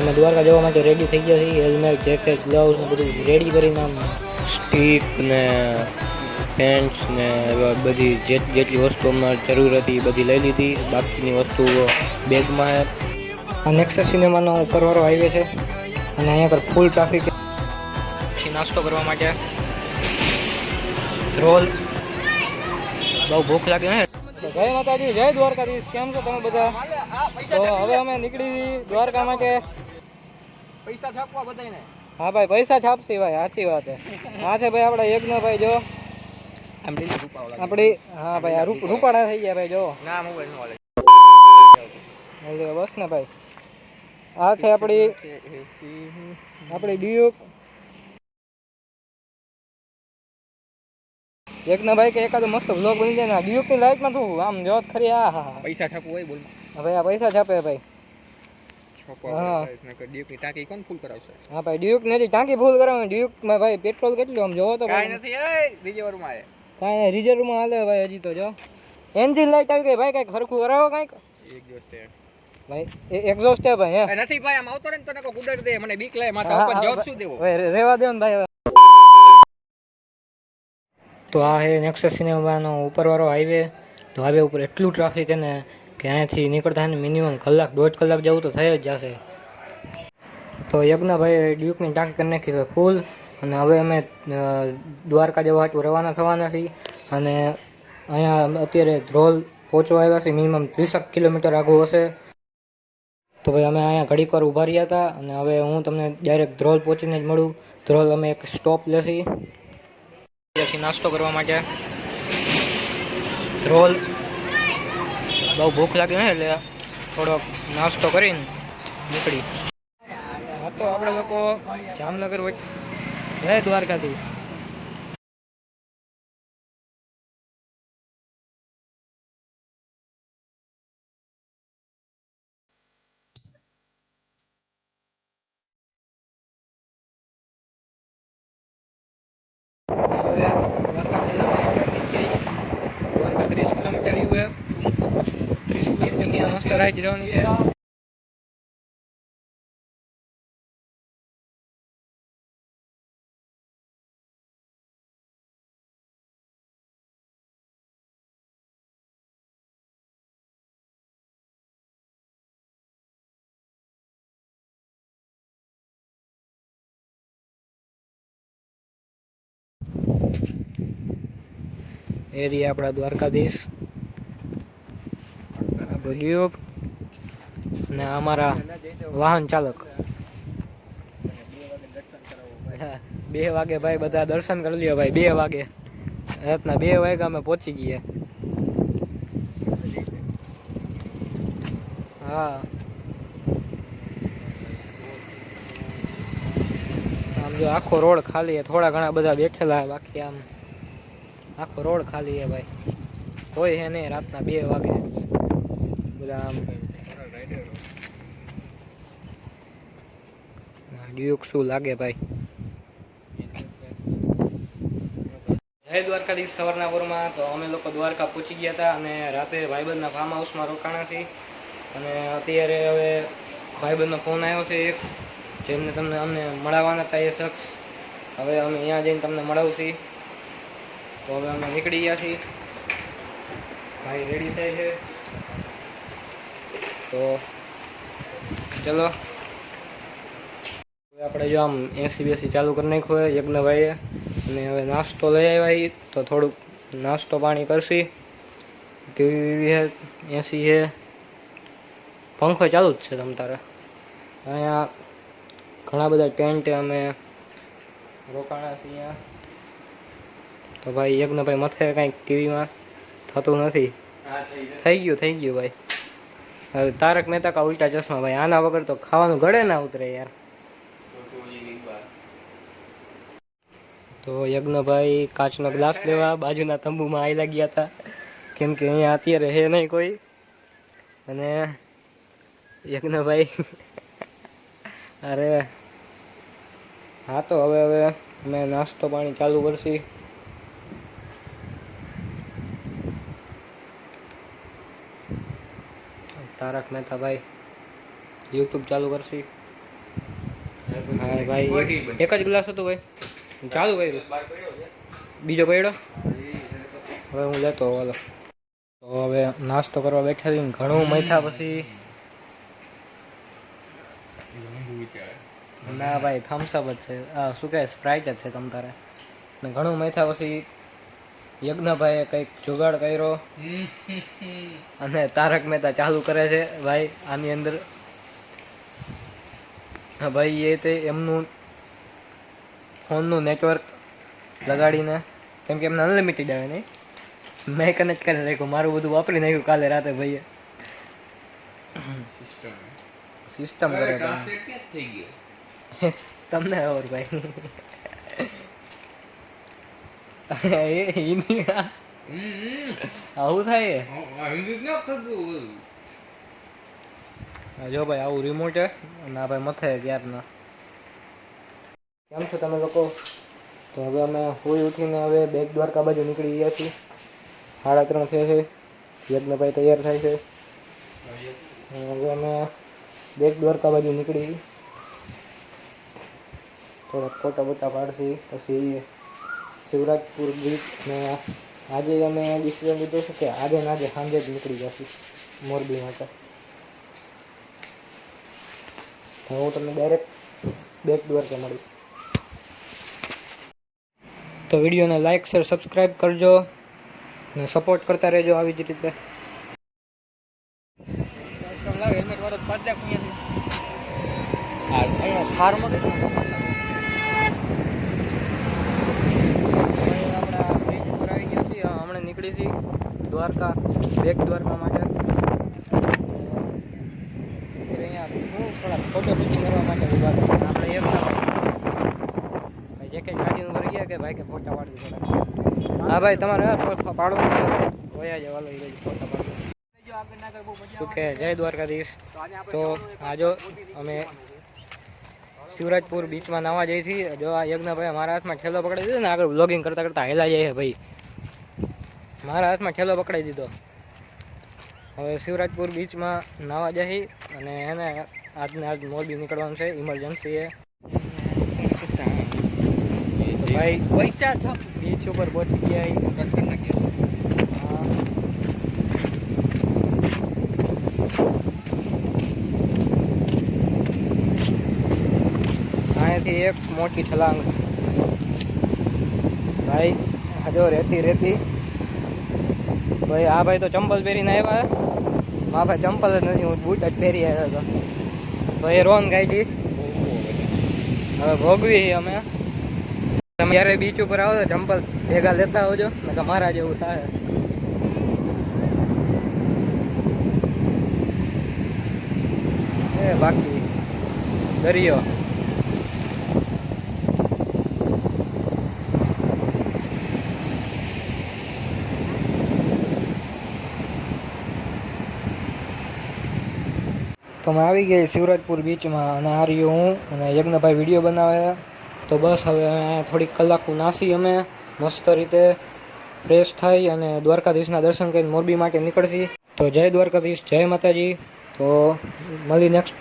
તમે દ્વારકા જવા માટે રેડી થઈ ગયા છીએ. હેલ્મેટ જેકેટ ગ્લવ્સ ને બધું રેડી કરીને આમ સ્ટીક ને પેન્ટ્સ ને બધી જે જેટલી વસ્તુ અમારે જરૂર હતી એ બધી લઈ લીધી. બાકીની વસ્તુઓ બેગમાં આ નેક્સર સિનેમાનો ઉપરવાળો હાઈવે છે. અને અહીંયા પર ફૂલ ટ્રાફિક પછી નાસ્તો કરવા માટે રોલ. બહુ ભૂખ લાગે ને. જય માતાજી જય દ્વારકાધીશ. કેમ છો તમે બધા? તો હવે અમે નીકળી દ્વારકા માટે પૈસા છાપવા બધાને હા ભાઈ પૈસા છાપશે ભાઈ સાચી વાત છે. હા છે ભાઈ આપણા યજ્ઞ ભાઈ જો. આપણી હા ભાઈ આ રૂપ રૂપાળા થઈ ગયા ભાઈ જો. ના મોબાઈલ નો બસ ને ભાઈ. આ છે આપણી આપણી ડ્યુક. યજ્ઞ ભાઈ કે એકાદો મસ્ત બ્લોગ બની જાય ને ડ્યુકની લાઈટમાં તું આમ જોત ખરી આ હા હા. પૈસા છાપવું હોય બોલ ભાઈ આ પૈસા છાપે ભાઈ. છાપવા ટાંકી કોણ ફૂલ કરાવશે? હા ભાઈ ડ્યુક નથી ટાંકી ફૂલ કરવાની ડ્યુકમાં ભાઈ પેટ્રોલ કેટલું આમ જોવો તો કાંઈ નથી એ આવે. કાંઈ રિઝર્વમાં હાલે ભાઈ હજી તો જો. એન્જિન લાઈટ આવી ગઈ ભાઈ કાંઈક સરખું કરાવો કાંઈક? એક દિવસ ભાઈ એક્ઝોસ્ટ છે ભાઈ હે. નથી ભાઈ આમ આવતો ને તને ઉડાડી દે મને બીક લાગે માથા ઉપર હા, શું દેવો? રેવા દે ને ભાઈ તો આ છે નેક્સસ સિનેમાનો ઉપરવાળો હાઈવે તો હાઈવે ઉપર એટલું ટ્રાફિક છે ને કે અહીંયાથી નીકળતા ને મિનિમમ કલાક, દોઢ કલાક જવું તો થઈ જ જશે. તો યજ્ઞભાઈ ડ્યુકની ટાંકી કરી નાખી છે ફૂલ અને હવે અમે દ્વારકા જવા હાટું રવાના થવાના છીએ અને અહીંયા અત્યારે ધ્રોલ પહોંચવા આવ્યા છે મિનિમમ ત્રીસક કિલોમીટર આગું હશે. તો ભાઈ અમે અહીંયા ઘડીક વાર ઊભા રહ્યા હતા અને હવે હું તમને ડાયરેક્ટ ધ્રોલ પહોંચીને જ મળું. ધ્રોલ અમે એક સ્ટોપ લેશી. નાસ્તો કરવા માટે. ધ્રોલ બહુ ભૂખ લાગે ને એટલે થોડોક નાસ્તો કરીને નીકળી. હા તો આપણે લોકો જામનગર જય દ્વારકાધીશ. કિલોમીટર મસ્ત રાઈડ જવાની છે એરિયા આપણા દ્વારકાધીશ આપણો ડ્યુક અને આ અમારા વાહન ચાલક હા, બે વાગે ભાઈ બધા દર્શન કરી લ્યો ભાઈ બે વાગે. રાતના બે વાગે અમે પહોંચી ગયા. હા. આમ જો આખો રોડ ખાલી છે થોડા ઘણા બધા બેઠેલા છે, બાકી આમ. આખો રોડ ખાલી છે ભાઈ. કોઈ હે નહીં રાતના બે વાગે. આમ ડ્યુક શું લાગે ભાઈ? જય દ્વારકાધીશ સવારના પૂરમાં. તો અમે લોકો દ્વારકા પહોંચી ગયા હતા અને રાતે ભાઈબંધના ફાર્મ હાઉસમાં રોકાણા છીએ. અને અત્યારે હવે ભાઈબંધનો ફોન આવ્યો છે એક, જેમને તમને અમને મળાવવાના હતા એ શખ્સ. હવે અમે અહીંયા જઈને તમને મળાવશી. તો હવે અમે નીકળી ગયા છીએ. ભાઈ રેડી થાય છે? તો ચલો. હવે આપણે જો આમ એસી બેસી ચાલુ કરી નાખ્યું હોય યજ્ઞભાઈએ. અને હવે નાસ્તો લઈ આવ્યા તો થોડુંક નાસ્તો પાણી કરશી. ટીવી છે એસી છે પંખો ચાલુ જ છે તમ તારે. અહીંયા ઘણા બધા ટેન્ટ અમે રોકાણા છીએ તો ભાઈ યજ્ઞભાઈ મથે કાંઈક ટીવીમાં થતું નથી? થઈ ગયું થઈ ગયું ભાઈ. તારક મહેતા કા ઉલ્ટા ચશ્મા ભાઈ. આના વગર તો ખાવાનું ગળે ના ઉતરે યાર. તો યજ્ઞભાઈ કાચનો ગ્લાસ લેવા બાજુના તંબુમાં આવેલા ગયા હતા કેમ કે અહીંયા અત્યારે હે નહીં કોઈ. અને યજ્ઞભાઈ અરે હા તો હવે હવે મેં નાસ્તો પાણી ચાલુ કરશી. તારક મહેતા ભાઈ યુટ્યુબ ચાલુ કરશી. હા, ભાઈ, એક- જ ગ્લાસ હતો ભાઈ. ચાલુ ભાઈ બીજો પડ્યો? હવે હું લેતો હાલો. તો હવે નાસ્તો કરવા બેઠા છીએ ઘણું મથ્યા પછી. ના ભાઈ થમ્સઅપ જ છે. શું કહે સ્પ્રાઇટ જ છે તમ તારે. ઘણું મથ્યા પછી યજ્ઞભાઈએ કંઈક જુગાડ કર્યો. અને તારક મહેતા ચાલુ કરે છે ભાઈ આની અંદર. ભાઈ એ તે એમનું ફોનનું નેટવર્ક લગાડીને કેમ કે એમને અનલિમિટેડ આવે નહીં. મેં કનેક્ટ કરી રાખ્યું મારું બધું વાપરી નાખ્યું કાલે રાતે ભાઈએ. સિસ્ટમ કરે તમને ખબર ભાઈ. આવું થાય જો ભાઈ આવું રિમોટ છે અને આ ભાઈ મથે ક્યારના કેમ છો તમે લોકો તો હવે અમે હોઈ ઉઠીને હવે બેગ દ્વારકા બાજુ નીકળી ગયા છીએ સાડા ત્રણ થયા છે યજ્ઞભાઈ તૈયાર થાય છે હવે અમે બેગ દ્વારકા બાજુ નીકળી થોડાક ફોટા બોટા પાડશી, પછી શિવરાજપુર બીચ ને આજે અમે ડિસિઝન લીધો છે કે આજે ને આજે સાંજે જ નીકળી જશું મોરબી માટે. હું તમને ડાયરેક્ટ બેક દ્વારકા મળીશ. તો વિડીયોને લાઈક શેર સબસ્ક્રાઈબ કરજો અને સપોર્ટ કરતા રહેજો આવી જ રીતે થારમાં હમણાં નીકળી છીએ દ્વારકા બેક દ્વારકા માટે. અહીંયા થોડા ફોટો શૂટિંગ કરવા માટે ઊભા હતા. આપણે ભાઈ ઊભા ગયા કે ભાઈ ફોટા પાડી હા ભાઈ તમારે હા, ફો- ફો- પાડવું હોય જ વાલો એ બાજુ ફોટા જય દ્વારકાધીશ. તો આજો અમે શિવરાજપુર બીચમાં નાવા જઈએ છીએ. જો આ યજ્ઞભાઈ મારા હાથમાં ઠેલો પકડી દીધો ને આગળ બ્લોગિંગ કરતા કરતા હેલા છે ભાઈ. મારા હાથમાં ઠેલો પકડાઈ દીધો. હવે શિવરાજપુર બીચમાં નાવા જઈ અને એને આજને આજ મોરબી નીકળવાનું છે ઇમરજન્સી એ. ભાઈ પૈસા છે. બીચ ઉપર પહોંચી ગયા. અહીંયાથી એક મોટી છલાંગ. ભાઈ, હજો રહેતી રેતી. ભાઈ, આ ભાઈ તો ચંપલ પહેરીને આવ્યા મા ભાઈ ચંપલ જ નથી, હું બૂટ જ પહેરી આવ્યો હતો. ભાઈ રોન ગાઈડી હવે ભોગવી છીએ અમે. તમે જ્યારે બીચ ઉપર આવો તો ચંપલ ભેગા લેતા આવજો, નકર મારા જેવું થાય. એ બાકી દરિયો. તો અમે આવી ગઈ શિવરાજપુર બીચમાં અને આ રહ્યો હું અને યજ્ઞભાઈ વીડિયો બનાવ્યા તો બસ હવે થોડીક કલાકનું નાસી અમે, મસ્ત રીતે ફ્રેશ થઈ અને દ્વારકાધીશના દર્શન કરીને મોરબી માટે નીકળશી. તો જય દ્વારકાધીશ, જય માતાજી. તો મળી નેક્સ્ટ